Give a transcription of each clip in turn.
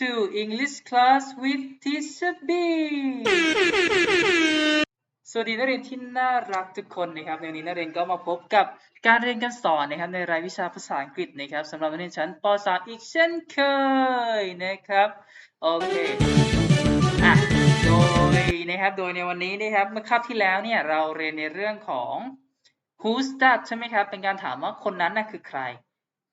to English class with Teacher B สวัสดีนักเรียนที่น่ารักทุกคนนะครับในวันนี้นักเรียนก็มาพบกับการเรียนการสอนนะครับในรายวิชาภาษาอังกฤษนะครับสำหรับนักเรียนชั้นป .3 อีกเช่นเคยนะครับ โอเคอะโดยนะครับ โดยในวันนี้นะครับเมื่อคาบที่แล้วเนี่ยเราเรียนในเรื่องของ who's that ใช่ไหมครับ เป็นการถามว่าคนนั้นน่ะคือใคร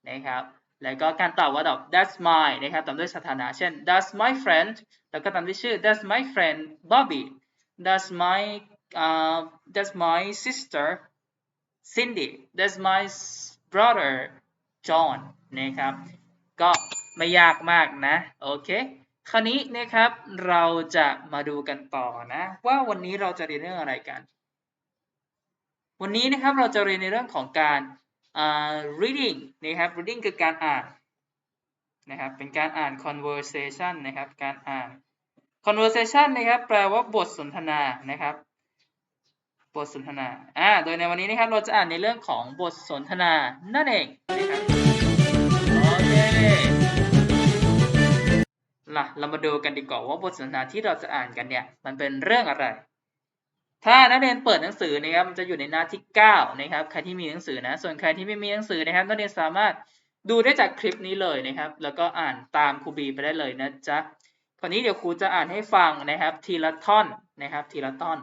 นะครับ แล้วก็การตอบว่าตอบ that's my นะครับตามด้วยสถานะ เช่น that's my friend แล้วก็ตามด้วยชื่อ that's my friend Bobby that's my uh, that's my sister Cindy that's my brother John นะครับ ก็ไม่ยากมากนะ โอเค คราวนี้นะครับ เราจะมาดูกันต่อนะ ว่าวันนี้เราจะเรียนเรื่องอะไรกัน วันนี้นะครับเราจะเรียนในเรื่องของการ reading นะครับ reading คือการอ่านนะครับเป็นการอ่าน conversation นะครับการอ่าน conversation นะครับแปลว่าบทสนทนานะครับบทสนทนาอ่าโดยในวันนี้นะครับเราจะอ่านในเรื่องของบทสนทนานั่นเองนะครับโอเคล่ะเรามาดูกันดีกว่าว่าบทสนทนาที่เราจะอ่านกันเนี่ยมันเป็นเรื่องอะไร ถ้านักเรียนเปิดหนังสือนะครับมันจะอยู่ในหน้าที่ 9 นะครับใครที่มีหนังสือนะส่วนใครที่ไม่มีหนังสือนะครับนักเรียนสามารถดูได้จากคลิปนี้เลยนะครับ แล้วก็อ่านตามครูบีไปได้เลยนะจ๊ะคราวนี้เดี๋ยวครูจะอ่านให้ฟังนะครับ ทีละท่อนนะครับ ทีละท่อน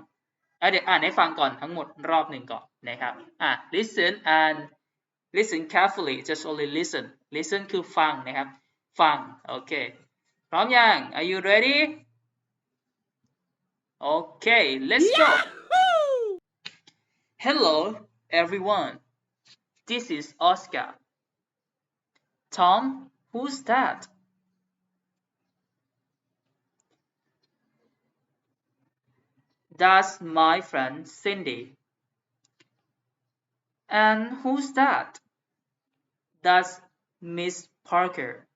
เอเดี๋ยวอ่านให้ฟังก่อนทั้งหมดรอบหนึ่งก่อนนะครับอะ listen and listen carefully just only listen listen คือฟังนะครับ ฟัง โอเค พร้อมยัง are you ready okay let's go hello everyone this is Oscar Tom who's that That's my friend Cindy. And who's that? That's Miss Parker.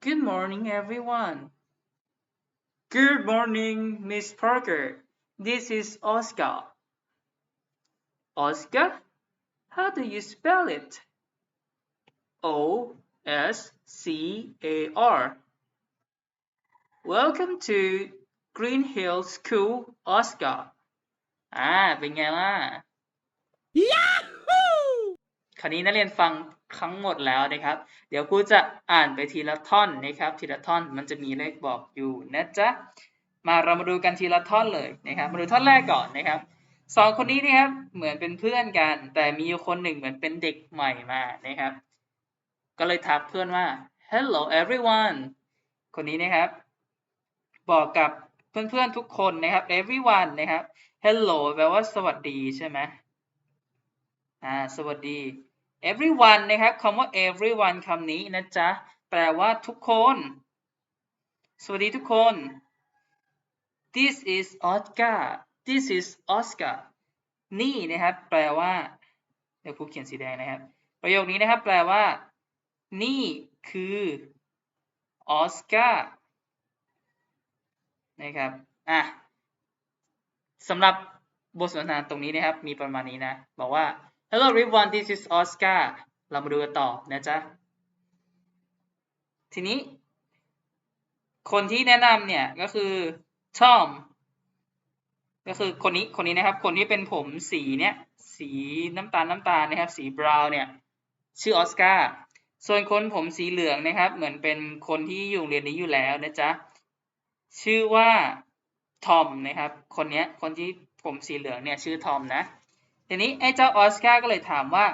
Good morning, everyone. Good morning, Miss Parker. This is Oscar. Oscar? How do you spell it? O S C A R. Welcome to Green Hill School, Oscar. อ่า เป็นไงล่ะ คราวนี้นักเรียนฟัง ทั้งหมดแล้วนะครับ เดี๋ยวครูจะอ่านไปทีละท่อนนะครับ ทีละท่อนมันจะมีเลขบอกอยู่นะจ๊ะ มาเรามาดูกันทีละท่อนเลยนะครับ มาดูท่อนแรกก่อนนะครับสองคนนี้นะครับเหมือนเป็นเพื่อนกัน แต่มีคนหนึ่งเหมือนเป็นเด็กใหม่มานะครับ ก็เลยทักเพื่อนว่า hello everyone คนนี้นะครับ บอกกับเพื่อนๆทุกคนนะครับ everyone นะครับ hello แปลว่าสวัสดีใช่ไหมอ่าสวัสดี everyone นะครับคำว่า everyone คำนี้นะจ๊ะ แปลว่าทุกคน สวัสดีทุกคน this is Oscar this is Oscar นี่นะครับ แปลว่า เดี๋ยวครูเขียนสีแดงนะครับ ประโยคนี้นะครับ แปลว่า นี่คือออสการ์นะครับ อะสำหรับบทสนทนาตรงนี้นะครับ มีประมาณนี้นะ บอกว่า Hello everyone this is Oscar เรามาดูกันต่อนะจ๊ะ ทีนี้ คนที่แนะนำเนี่ยก็คือ Tom ก็คือคนนี้คนนี้นะครับ คนที่เป็นผมสีเนี้ยสีน้ำตาลน้ำตาลนะครับ สีบราวน์เนี่ย ชื่อออสการ์ส่วนคนผมสีเหลืองนะครับ เหมือนเป็นคนที่อยู่เรียนนี้อยู่แล้วนะจ๊ะ ชื่อว่าทอมนะครับ คนนี้คนที่ผมสีเหลืองเนี่ยชื่อทอมนะ ทีนี้ไอ้เจ้าออสการ์ก็เลยถามว่า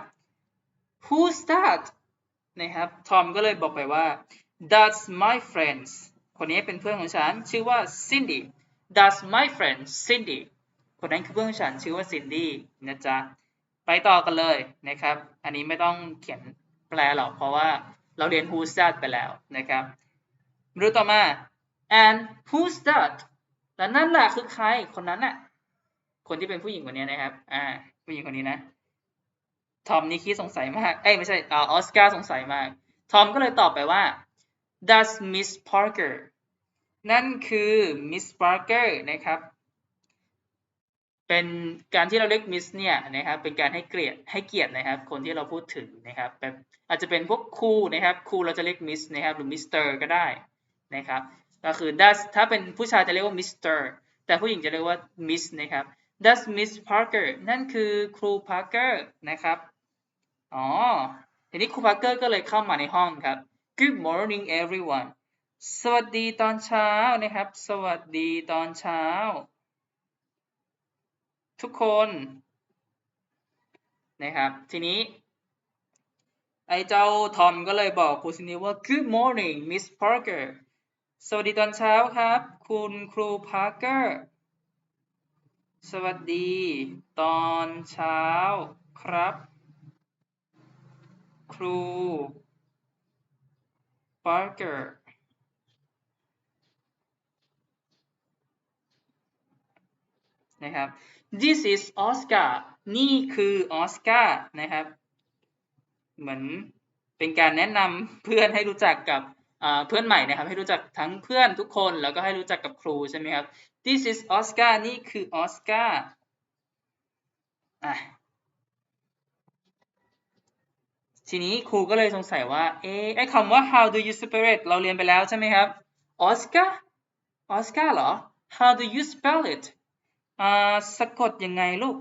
who's that นะครับ ทอมก็เลยบอกไปว่า that's my friends คนนี้เป็นเพื่อนของฉัน ชื่อว่า Cindy that's my friend Cindy คนนั้นคือเพื่อนของฉันชื่อว่า Cindy นะจ๊ะ ไปต่อกันเลยนะครับ อันนี้ไม่ต้องเขียนแปลหรอก เพราะว่าเราเรียน who's that ไปแล้วนะครับมาดูต่อมา and who's that แล้วนั่นแหละคือใคร คนนั้นน่ะ คนที่เป็นผู้หญิงคนนี้นะครับ อ่า ผู้หญิงคนนี้นะทอมนี่คิดสงสัยมาก เอ้ยไม่ใช่อออสการ์สงสัยมาก ทอมก็เลยตอบไปว่า that's Miss Parker นั่นคือ Miss Parker นะครับ เป็นการที่เราเรียกมิสเนี่ยนะครับ เป็นการให้เกียรติให้เกียรตินะครับ คนที่เราพูดถึงนะครับแบบอาจจะเป็นพวกครูนะครับ ครูเราจะเรียกมิสนะครับ หรือมิสเตอร์ก็ได้นะครับ ก็คือ does ถ้าเป็นผู้ชายจะเรียกว่ามิสเตอร์แต่ผู้หญิงจะเรียกว่ามิสนะครับ does Miss Parker นั่นคือครู Parker นะครับ อ๋อ ทีนี้ครู Parker ก็เลยเข้ามาในห้องครับ Good morning everyone สวัสดีตอนเช้านะครับ สวัสดีตอนเช้า ทุกคนนะครับ ทีนี้ ไอ้เจ้าทอมก็เลยบอกครูซินีว่า Good morning Miss Parker สวัสดีตอนเช้าครับ คุณครู Parker สวัสดีตอนเช้าครับ ครู Parker นะครับ this is Oscar นี่คือออสการ์นะครับ เหมือนเป็นการแนะนำเพื่อนให้รู้จักกับเพื่อนใหม่นะครับ ให้รู้จักทั้งเพื่อนทุกคนแล้วก็ให้รู้จักกับครูใช่ไหมครับ this is Oscar นี่คือออสการ์อะทีนี้ครูก็เลยสงสัยว่าเอ๊ะไอ้คำว่า how do you spell it เราเรียนไปแล้วใช่ไหมครับ Oscar Oscar เหรอ how do you spell it อ่าสะกดยังไงลูก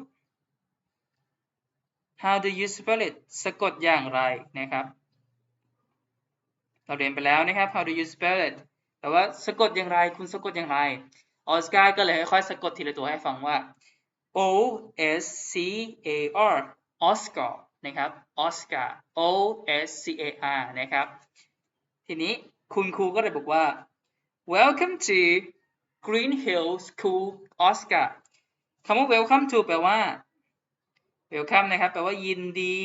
how do you spell it สะกดอย่างไรนะครับ เราเรียนไปแล้วนะครับ how do you spell it แต่ว่าสะกดอย่างไร คุณสะกดอย่างไร ออสการ์ก็เลยค่อยๆสะกดทีละตัวให้ฟังว่า O S C A R Oscar นะครับ Oscar O S C A R นะครับ ทีนี้คุณครูก็เลยบอกว่า Welcome to Green Hill School Oscar คำว่า welcome to แปลว่า welcome นะครับ แปลว่ายินดี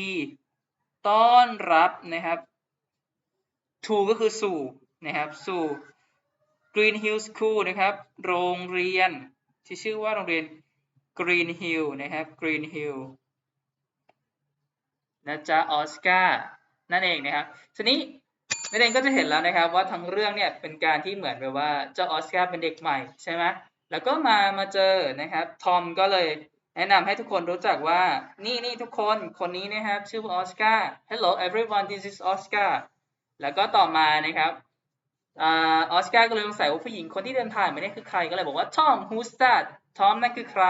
ต้อนรับนะครับ to ก็คือสู่นะครับ สู่ Green Hill School นะครับ โรงเรียนที่ชื่อว่าโรงเรียน Green Hill นะครับ Green Hill นะจ๊ะออสการ์นั่นเองนะครับทีนี้นักเรียนก็จะเห็นแล้วนะครับว่าทั้งเรื่องเนี่ยเป็นการที่เหมือนแบบว่าเจ้าออสการ์เป็นเด็กใหม่ใช่ไหมแล้วก็มามาเจอนะครับทอมก็เลยแนะนำให้ทุกคนรู้จักว่านี่นี่ทุกคนคนนี้นะครับชื่อว่าออสการ์ Hello everyone this is Oscar แล้วก็ต่อมานะครับ ออสการ์ก็เลยสงสัยว่าผู้หญิงคนที่เดินผ่านมาเนี่ยคือใครก็เลยบอกว่า Tom who's that Tom นั่นคือใคร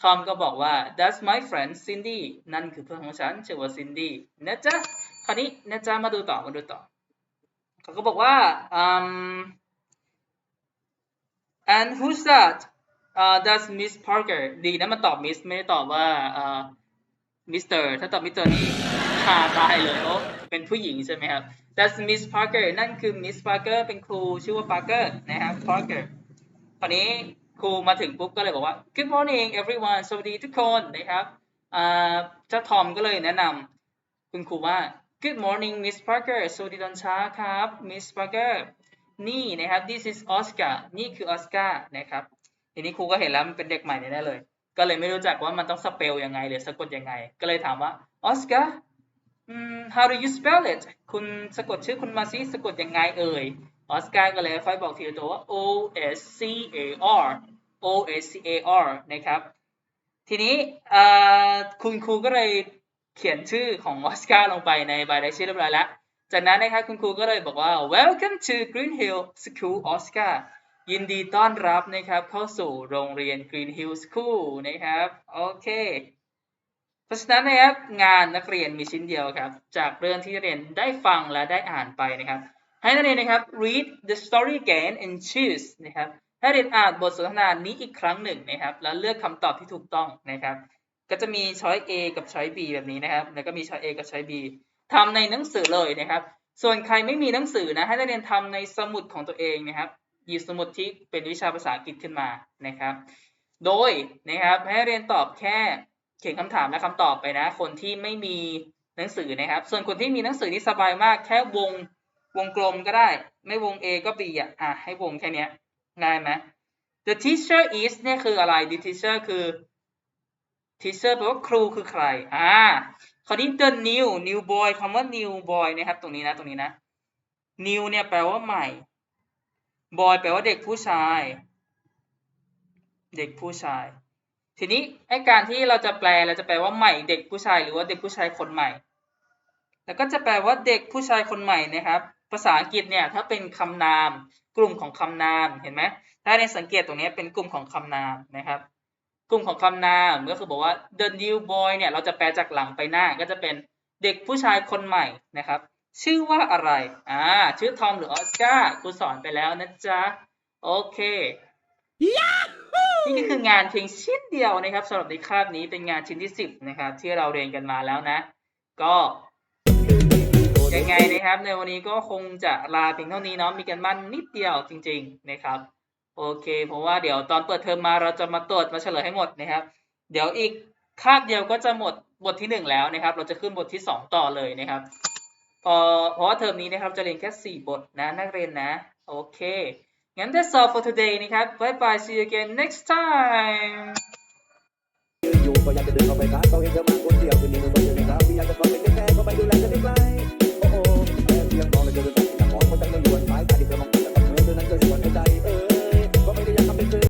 ทอมก็บอกว่า that's my friend Cindy นั่นคือเพื่อนของฉันชื่อว่า Cindy นะจ๊ะคราวนี้นะจ๊ะมาดูต่อมาดูต่อเขาก็บอกว่า um and who's that uh that's Miss Parker ดีนะมันตอบ Miss ไม่ได้ตอบว่า uh Mr. ถ้าตอบ Mr. นี่คาตายเลยโอ้เป็นผู้หญิงใช่ไหมครับ that's Miss Parker นั่นคือ Miss Parker เป็นครูชื่อว่า Parker นะครับ Parker คราวนี้ครูมาถึงปุ๊บก็เลยบอกว่า Good morning everyone สวัสดีทุกคนนะครับเจ้าทอมก็เลยแนะนำคุณครูว่า Good morning Miss Parker สวัสดีตอนเช้าครับ Miss Parker นี่นะครับ this is Oscar นี่คือ Oscar นะครับ ทีนี้ครูก็เห็นแล้วมันเป็นเด็กใหม่แน่เลย ก็เลยไม่รู้จักว่ามันต้องสเปลยังไงหรือสะกดยังไง ก็เลยถามว่า Oscar how do you spell it คุณสะกดชื่อคุณมาซิสะกดยังไงเอ่ยออสการ์ก็เลยค่อยบอกทีละตัวว่า O S C A R O S C A R นะครับ ทีนี้คุณครูก็เลยเขียนชื่อของออสการ์ลงไปในใบรายชื่อเรียบร้อยแล้ว จากนั้นนะครับคุณครูก็เลยบอกว่า Welcome to Green Hill School Oscar ยินดีต้อนรับนะครับเข้าสู่โรงเรียน Green Hill School นะครับ โอเค เพราะฉะนั้นนะครับงานนักเรียนมีชิ้นเดียวครับ จากเรื่องที่เรียนได้ฟังและได้อ่านไปนะครับ ให้นักเรียนนะครับ read the story again and choose นะครับให้เรียนอ่านบทสนทนานี้อีกครั้งหนึ่งนะครับ แล้วเลือกคำตอบที่ถูกต้องนะครับ ก็จะมีช้อย A กับช้อย B แบบนี้นะครับ แล้วก็มีช้อย A กับช้อย B ทำในหนังสือเลยนะครับ ส่วนใครไม่มีหนังสือนะให้นักเรียนทำในสมุดของตัวเองนะครับหยิบสมุดที่เป็นวิชาภาษาอังกฤษขึ้นมานะครับ โดยนะครับให้เรียนตอบแค่ เขียนคำถามและคำตอบไปนะ คนที่ไม่มีหนังสือนะครับ ส่วนคนที่มีหนังสือนี่สบายมาก แค่วงวงกลมก็ได้ ไม่วง A ก็ B อะอะให้วงแค่นี้ง่ายไหม the teacher is เนี่ยคืออะไร the teacher คือ teacher แปลว่าครูคือใครอ่าคราวนี้ the new new boy คำว่า new boy นะครับ ตรงนี้นะ ตรงนี้นะ new เนี่ยแปลว่าใหม่ boy แปลว่าเด็กผู้ชาย เด็กผู้ชาย ทีนี้ไอการที่เราจะแปลเราจะแปลว่าใหม่เด็กผู้ชายหรือว่าเด็กผู้ชายคนใหม่ แล้วก็จะแปลว่าเด็กผู้ชายคนใหม่นะครับ ภาษาอังกฤษเนี่ยถ้าเป็นคำนาม กลุ่มของคำนามเห็นไหมถ้าในสังเกตตรงนี้เป็นกลุ่มของคำนามนะครับ กลุ่มของคำนามก็คือบอกว่า the new boy เนี่ยเราจะแปลจากหลังไปหน้าก็จะเป็นเด็กผู้ชายคนใหม่นะครับ ชื่อว่าอะไรอ่าชื่อทอมหรือออสการ์ครูสอนไปแล้วนะจ๊ะโอเค นี่ก็คืองานเพียงชิ้นเดียวนะครับสำหรับในคาบนี้เป็นงานชิ้นที่10นะครับ ที่เราเรียนกันมาแล้วนะ ก็ยังไงนะครับ ในวันนี้ก็คงจะลาเพียงเท่านี้เนาะมีกันบ้านนิดเดียวจริง ๆนะครับ โอเค เพราะว่าเดี๋ยวตอนเปิดเทอมมาเราจะมาตรวจมาเฉลยให้หมดนะครับ เดี๋ยวอีกคาบเดียวก็จะหมดบทที่หนึ่งแล้วนะครับ เราจะขึ้นบทที่สองต่อเลยนะครับพอเพราะว่าเทอมนี้นะครับจะเรียนแค่สี่บทนะนักเรียนนะ โอเค งั้น that's all for today นะครับ bye bye see you again next time อยู่ก็อยากจะเดินเข้าไปทักเขาเห็นเธมาคนเดียวคืนนี้มันกจะมีสามีอยากจะฟังเพลงแท้ๆก็ไปดูแลกันได้ไกล